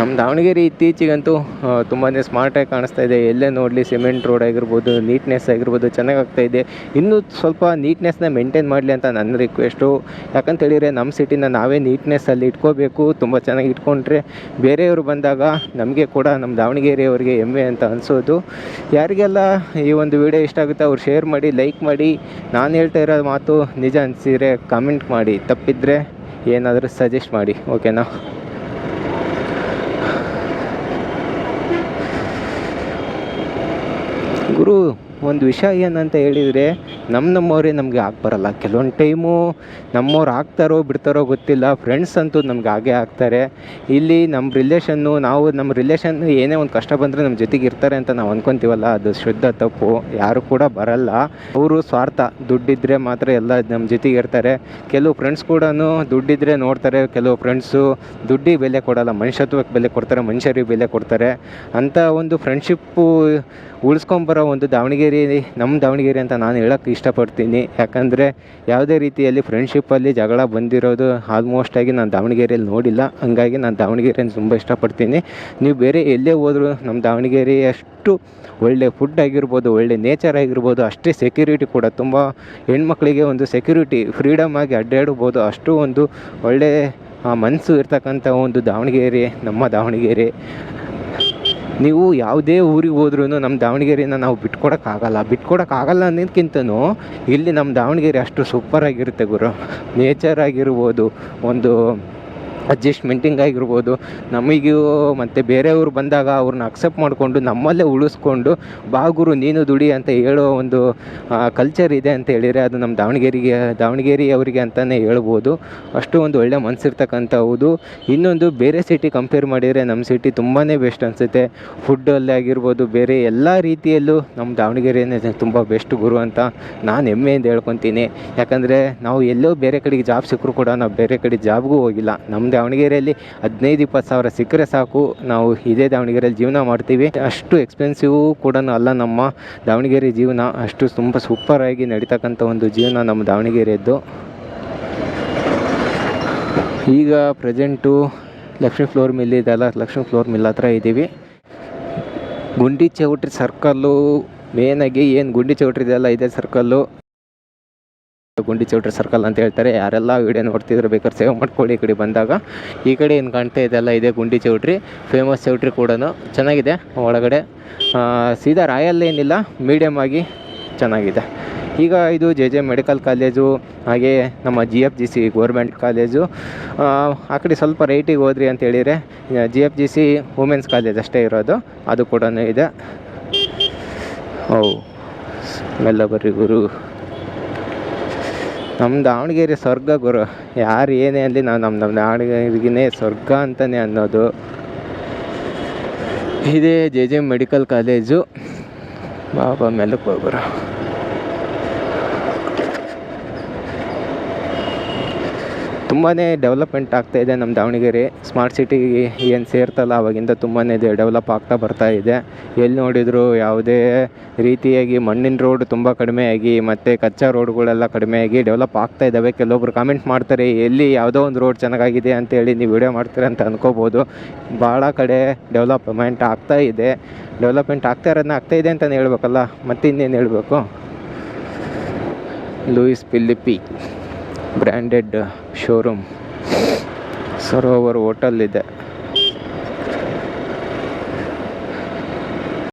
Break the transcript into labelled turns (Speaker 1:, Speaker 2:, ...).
Speaker 1: ನಮ್ಮ ದಾವಣಗೆರೆ ಇತ್ತೀಚೆಗಂತೂ ತುಂಬಾ ಸ್ಮಾರ್ಟಾಗಿ ಕಾಣಿಸ್ತಾ ಇದೆ. ಎಲ್ಲೇ ನೋಡಲಿ ಸಿಮೆಂಟ್ ರೋಡ್ ಆಗಿರ್ಬೋದು ನೀಟ್ನೆಸ್ ಆಗಿರ್ಬೋದು, ಚೆನ್ನಾಗಿ ಆಗ್ತಾ ಇದೆ. ಇನ್ನೂ ಸ್ವಲ್ಪ ನೀಟ್ನೆಸ್ನ ಮೇಂಟೈನ್ ಮಾಡಲಿ ಅಂತ ನನ್ನ ರಿಕ್ವೆಸ್ಟು ಯಾಕಂತ ಹೇಳಿದರೆ ನಮ್ಮ ಸಿಟಿನ ನಾವೇ ನೀಟ್ನೆಸ್ಸಲ್ಲಿ ಇಟ್ಕೋಬೇಕು. ತುಂಬ ಚೆನ್ನಾಗಿ ಇಟ್ಕೊಂಡ್ರೆ ಬೇರೆಯವರು ಬಂದಾಗ ನಮಗೆ ಕೂಡ ನಮ್ಮ ದಾವಣಗೆರೆಯವರಿಗೆ ಹೆಮ್ಮೆ ಅಂತ ಅನಿಸೋದು. ಯಾರಿಗೆಲ್ಲ ಈ ಒಂದು ವಿಡಿಯೋ ಇಷ್ಟ ಆಗುತ್ತೆ ಅವ್ರು ಶೇರ್ ಮಾಡಿ ಲೈಕ್ ಮಾಡಿ. ನಾನು ಹೇಳ್ತಾ ಇರೋ ಮಾತು ನಿಜ ಅನಿಸಿದರೆ ಕಮೆಂಟ್ ಮಾಡಿ. ತಪ್ಪಿದ್ರೆ ಏನಾದರೂ ಸಜೆಸ್ಟ್ ಮಾಡಿ. ಓಕೆನಾ ಗುರು ಒಂದು ವಿಷಯ ಏನಂತ ಹೇಳಿದರೆ ನಮ್ಮ ನಮ್ಮವರೇ ನಮಗೆ ಆಗಿ ಬರಲ್ಲ. ಕೆಲವೊಂದು ಟೈಮು ನಮ್ಮವ್ರು ಆಗ್ತಾರೋ ಬಿಡ್ತಾರೋ ಗೊತ್ತಿಲ್ಲ. ಫ್ರೆಂಡ್ಸ್ ಅಂತೂ ನಮ್ಗೆ ಹಾಗೆ ಆಗ್ತಾರೆ. ಇಲ್ಲಿ ನಮ್ಮ ರಿಲೇಷನ್ನು ನಾವು ನಮ್ಮ ರಿಲೇಷನ್ ಏನೇ ಒಂದು ಕಷ್ಟ ಬಂದರೆ ನಮ್ಮ ಜೊತೆಗೆ ಇರ್ತಾರೆ ಅಂತ ನಾವು ಅಂದ್ಕೊತೀವಲ್ಲ ಅದು ಶುದ್ಧ ತಪ್ಪು. ಯಾರು ಕೂಡ ಬರಲ್ಲ. ಅವರು ಸ್ವಾರ್ಥ. ದುಡ್ಡಿದ್ದರೆ ಮಾತ್ರ ಎಲ್ಲ ನಮ್ಮ ಜೊತೆಗೆ ಇರ್ತಾರೆ. ಕೆಲವು ಫ್ರೆಂಡ್ಸ್ ಕೂಡ ದುಡ್ಡಿದ್ರೆ ನೋಡ್ತಾರೆ. ಕೆಲವು ಫ್ರೆಂಡ್ಸು ದುಡ್ಡಿಗೆ ಬೆಲೆ ಕೊಡಲ್ಲ. ಮನುಷ್ಯತ್ವಕ್ಕೆ ಬೆಲೆ ಕೊಡ್ತಾರೆ. ಮನುಷ್ಯರಿಗೆ ಬೆಲೆ ಕೊಡ್ತಾರೆ. ಅಂಥ ಒಂದು ಫ್ರೆಂಡ್ಶಿಪ್ಪು ಉಳಿಸ್ಕೊಂಬರೋ ಒಂದು ದಾವಣಗೆರೆ ನಮ್ಮ ದಾವಣಗೆರೆ ಅಂತ ನಾನು ಹೇಳಕ್ಕೆ ಇಷ್ಟಪಡ್ತೀನಿ. ಯಾಕಂದರೆ ಯಾವುದೇ ರೀತಿಯಲ್ಲಿ ಫ್ರೆಂಡ್ಶಿಪ್ಪಲ್ಲಿ ಜಗಳ ಬಂದಿರೋದು ಆಲ್ಮೋಸ್ಟ್ ಆಗಿ ನಾನು ದಾವಣಗೆರೆಯಲ್ಲಿ ನೋಡಿಲ್ಲ. ಹಂಗಾಗಿ ನಾನು ದಾವಣಗೆರೆನ ತುಂಬ ಇಷ್ಟಪಡ್ತೀನಿ. ನೀವು ಬೇರೆ ಎಲ್ಲೇ ಹೋದರೂ ನಮ್ಮ ದಾವಣಗೆರೆ ಅಷ್ಟು ಒಳ್ಳೆ ಫುಡ್ ಆಗಿರ್ಬೋದು, ಒಳ್ಳೆ ನೇಚರ್ ಆಗಿರ್ಬೋದು, ಅಷ್ಟೇ ಸೆಕ್ಯೂರಿಟಿ ಕೂಡ ತುಂಬ ಹೆಣ್ಮಕ್ಳಿಗೆ ಒಂದು ಸೆಕ್ಯೂರಿಟಿ ಫ್ರೀಡಮ್ ಆಗಿ ಅಡ್ಡಾಡ್ಬೋದು, ಅಷ್ಟು ಒಂದು ಒಳ್ಳೆ ಮನಸ್ಸು ಇರ್ತಕ್ಕಂಥ ಒಂದು ದಾವಣಗೆರೆ, ನಮ್ಮ ದಾವಣಗೆರೆ. ನೀವು ಯಾವುದೇ ಊರಿಗೆ ಹೋದ್ರೂ ನಮ್ಮ ದಾವಣಗೆರೆನ ನಾವು ಬಿಟ್ಕೊಡೋಕ್ಕಾಗಲ್ಲ. ಬಿಟ್ಕೊಡೋಕ್ಕಾಗಲ್ಲ ಅನ್ನೋದಕ್ಕಿಂತನೂ ಇಲ್ಲಿ ನಮ್ಮ ದಾವಣಗೆರೆ ಅಷ್ಟು ಸೂಪರಾಗಿರುತ್ತೆ ಗುರು. ನೇಚರ್ ಆಗಿರ್ಬೋದು, ಒಂದು ಅಡ್ಜಸ್ಟ್ಮೆಂಟಿಂಗ್ ಆಗಿರ್ಬೋದು ನಮಗೂ ಮತ್ತು ಬೇರೆಯವರು ಬಂದಾಗ ಅವ್ರನ್ನ ಅಕ್ಸೆಪ್ಟ್ ಮಾಡಿಕೊಂಡು ನಮ್ಮಲ್ಲೇ ಉಳಿಸ್ಕೊಂಡು, ಬಾ ಗುರು, ನೀನು ದುಡಿ ಅಂತ ಹೇಳೋ ಒಂದು ಕಲ್ಚರ್ ಇದೆ ಅಂತ ಹೇಳಿದರೆ ಅದು ನಮ್ಮ ದಾವಣಗೆರೆಗೆ ದಾವಣಗೆರೆ ಅವರಿಗೆ ಅಂತಲೇ ಹೇಳ್ಬೋದು. ಅಷ್ಟು ಒಂದು ಒಳ್ಳೆ ಮನಸ್ಸಿರ್ತಕ್ಕಂಥವುದು ಇನ್ನೊಂದು, ಬೇರೆ ಸಿಟಿ ಕಂಪೇರ್ ಮಾಡಿದರೆ ನಮ್ಮ ಸಿಟಿ ತುಂಬಾ ಬೆಸ್ಟ್ ಅನಿಸುತ್ತೆ. ಫುಡ್ಡಲ್ಲಿ ಆಗಿರ್ಬೋದು, ಬೇರೆ ಎಲ್ಲ ರೀತಿಯಲ್ಲೂ ನಮ್ಮ ದಾವಣಗೆರೆನೇ ತುಂಬ ಬೆಸ್ಟ್ ಗುರು ಅಂತ ನಾನು ಹೆಮ್ಮೆಯಿಂದ ಹೇಳ್ಕೊತೀನಿ. ಯಾಕಂದರೆ ನಾವು ಎಲ್ಲೋ ಬೇರೆ ಕಡೆಗೆ ಜಾಬ್ ಸಿಕ್ಕರೂ ಕೂಡ ನಾವು ಬೇರೆ ಕಡೆ ಜಾಬ್ಗೂ ಹೋಗಿಲ್ಲ. ನಮ್ಮ ದಾವಣಗೆರೆಯಲ್ಲಿ ಹದಿನೈದು, ಇಪ್ಪತ್ತು ಸಾವಿರ ಸಿಕ್ಕರೆ ಸಾಕು. ನಾವು ಇದೇ ದಾವಣಗೆರೆಯಲ್ಲಿ ಜೀವನ ಮಾಡ್ತೀವಿ. ಅಷ್ಟು ಎಕ್ಸ್ಪೆನ್ಸಿವ್ ಕೂಡ ಅಲ್ಲ ನಮ್ಮ ದಾವಣಗೆರೆ ಜೀವನ. ಅಷ್ಟು ತುಂಬ ಸೂಪರಾಗಿ ನಡೀತಕ್ಕಂಥ ಒಂದು ಜೀವನ ನಮ್ಮ ದಾವಣಗೆರೆಯದ್ದು. ಈಗ ಪ್ರೆಸೆಂಟು ಲಕ್ಷ್ಮೀ ಫ್ಲೋರ್ ಮಿಲ್ ಇದೆಲ್ಲ ಲಕ್ಷ್ಮೀ ಫ್ಲೋರ್ ಮಿಲ್ ಹತ್ರ ಇದ್ದೀವಿ. ಗುಂಡಿ ಚೌಟ್ರಿ ಸರ್ಕಲ್ಲು ಮೇನಾಗಿ ಏನು ಗುಂಡಿ ಚೌಟ್ರಿ ಇದೆಯಲ್ಲ, ಇದೆ ಸರ್ಕಲ್ಲು ಗುಂಡಿ ಚೌಟ್ರಿ ಸರ್ಕಲ್ ಅಂತ ಹೇಳ್ತಾರೆ. ಯಾರೆಲ್ಲ ವಿಡಿಯೋ ನೋಡ್ತಿದ್ರು ಬೇಕಾದ್ರೆ ಸೇವ್ ಮಾಡ್ಕೊಳ್ಳಿ. ಈ ಕಡೆ ಬಂದಾಗ ಈ ಕಡೆ ಏನು ಕಾಣ್ತಾ ಇದೆಲ್ಲ ಇದೆ ಗುಂಡಿ ಚೌಟ್ರಿ. ಫೇಮಸ್ ಚೌಟ್ರಿ ಕೂಡ ಚೆನ್ನಾಗಿದೆ. ಒಳಗಡೆ ಸೀದಾ ರಾಯಲ್ ಏನಿಲ್ಲ ಮೀಡಿಯಮ್ ಆಗಿ ಚೆನ್ನಾಗಿದೆ. ಈಗ ಇದು ಜೆ ಜೆ ಮೆಡಿಕಲ್ ಕಾಲೇಜು ಹಾಗೆ ನಮ್ಮ G F G C government college. ಆ, ಆ ಕಡೆ ಸ್ವಲ್ಪ ರೈಟಿಗೆ ಹೋದ್ರಿ ಅಂತ ಹೇಳಿದರೆ G F G C women's college ಅಷ್ಟೇ ಇರೋದು. ಅದು ಕೂಡ ಇದೆ. ಓ ಮೆಲ್ಲ ಬರ್ರಿ ಗುರು. ನಮ್ಮ ದಾವಣಗೆರೆ ಸ್ವರ್ಗ ಗುರು. ಯಾರು ಏನೇ ಅಲ್ಲಿ ನಾವು ನಮ್ಮ ನಮ್ಮ ದಾವಣಗೆರೆಗಿನೇ ಸ್ವರ್ಗ ಅಂತಲೇ ಅನ್ನೋದು. ಇದೇ ಜೆ ಜೆ ಮೆಡಿಕಲ್ ಕಾಲೇಜು. ಬಾಬಾ ಮೆಲ್ಲಕ್ಕೆ ಹೋಗ್ಬರು ತುಂಬಾ ಡೆವಲಪ್ಮೆಂಟ್ ಆಗ್ತಾ ಇದೆ ನಮ್ಮ ದಾವಣಗೆರೆ. ಸ್ಮಾರ್ಟ್ ಸಿಟಿ ಏನು ಸೇರ್ತಲ್ಲ, ಅವಾಗಿಂದ ತುಂಬಾ ಡೆವಲಪ್ ಆಗ್ತಾ ಬರ್ತಾ ಇದೆ. ಎಲ್ಲಿ ನೋಡಿದರೂ ಯಾವುದೇ ರೀತಿಯಾಗಿ ಮಣ್ಣಿನ ರೋಡ್ ತುಂಬ ಕಡಿಮೆಯಾಗಿ ಮತ್ತು ಕಚ್ಚಾ ರೋಡ್ಗಳೆಲ್ಲ ಕಡಿಮೆಯಾಗಿ ಡೆವಲಪ್ ಆಗ್ತಾ ಇದ್ದಾವೆ ಕೆಲವೊಬ್ರು ಕಾಮೆಂಟ್ ಮಾಡ್ತಾರೆ, ಎಲ್ಲಿ ಯಾವುದೋ ಒಂದು ರೋಡ್ ಚೆನ್ನಾಗಾಗಿದೆ ಅಂತೇಳಿ ನೀವು ವಿಡಿಯೋ ಮಾಡ್ತೀರ ಅಂತ ಅಂದ್ಕೋಬೋದು ಭಾಳ ಕಡೆ ಡೆವಲಪ್ಮೆಂಟ್ ಆಗ್ತಾ ಇದೆ. ಡೆವಲಪ್ಮೆಂಟ್ ಆಗ್ತಾ ಇರೋದನ್ನ ಆಗ್ತಾ ಇದೆ ಅಂತಲೇ ಹೇಳ್ಬೇಕಲ್ಲ ಮತ್ತೆ ಇನ್ನೇನು ಹೇಳಬೇಕು? Louis Philippe branded showroom. Sarovar hotel ಇದೆ.